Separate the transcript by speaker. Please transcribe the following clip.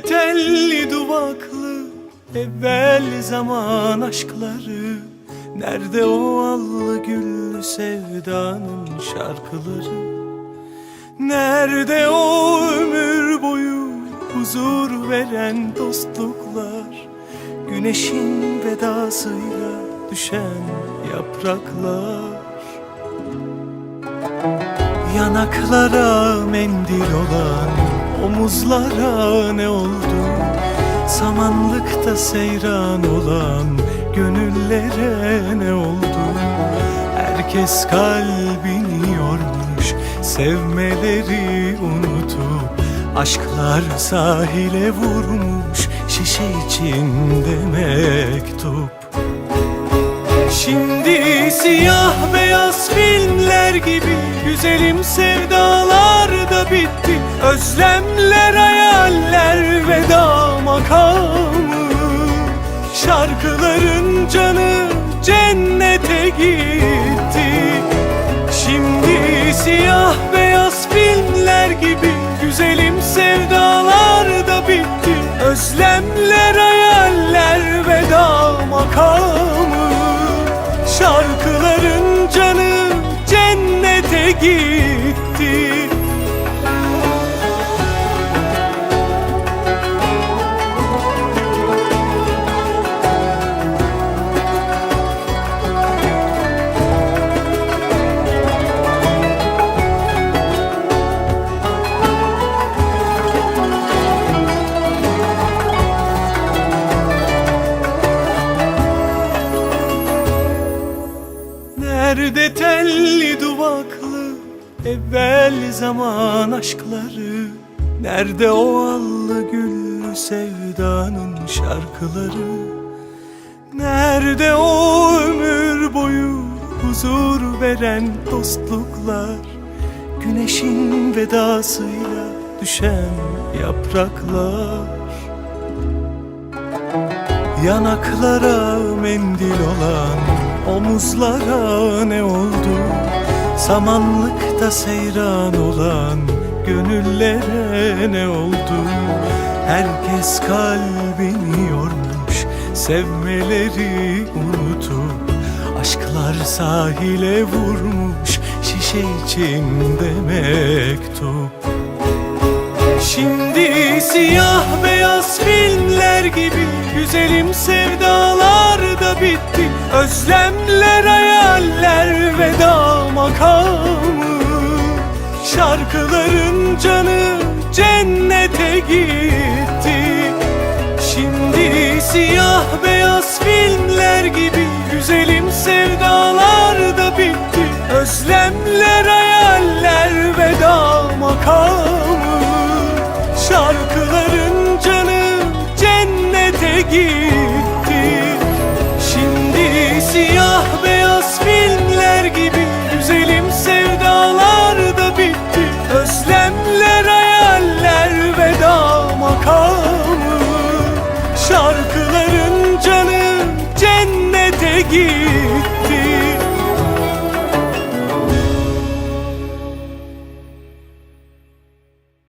Speaker 1: telli duvaklı evvel zaman aşkları? Nerede o allı güllü sevdanın şarkıları? Nerede o ömür boyu huzur veren dostluklar? Güneşin vedasıyla düşen yapraklar? Yanaklara mendil olan omuzlara ne oldu? Samanlıkta seyran olan gönüllere ne oldu? Herkes kalbini yormuş sevmeleri unutup Aşklar sahile vurmuş şişe içinde mektup Şimdi siyah beyaz filmler gibi Güzelim sevdalar da bitti Özlemler, hayaller, veda makamı. Şarkıların canı cennete gitti. Şimdi siyah beyaz filmler gibi Güzelim sevdalar da bitti. Özlemler, hayaller, veda makamı. Şarkıların canı cennete gitti Nerede telli duvaklı evvel zaman aşkları. Nerede o allı güllü sevdanın şarkıları? Nerede o ömür boyu huzur veren dostluklar? Güneşin vedasıyla düşen yapraklar? Yanaklara mendil olan omuzlara ne oldu? Samanlıkta seyran olan gönüllere ne oldu? Herkes kalbini yormuş sevmeleri unutup Aşklar sahile vurmuş şişe içinde mektup Şimdi siyah beyaz filmler gibi Güzelim sevdalar da bitti Özlemler, hayaller, veda makamı. Şarkıların canı cennete gitti. Şimdi siyah beyaz filmler gibi Güzelim sevdalar da bitti. Özlemler, hayaller, veda makamı. Şarkıların canı cennete gitti Özlemler, hayaller, veda makamı. Şarkıların canı cennete gitti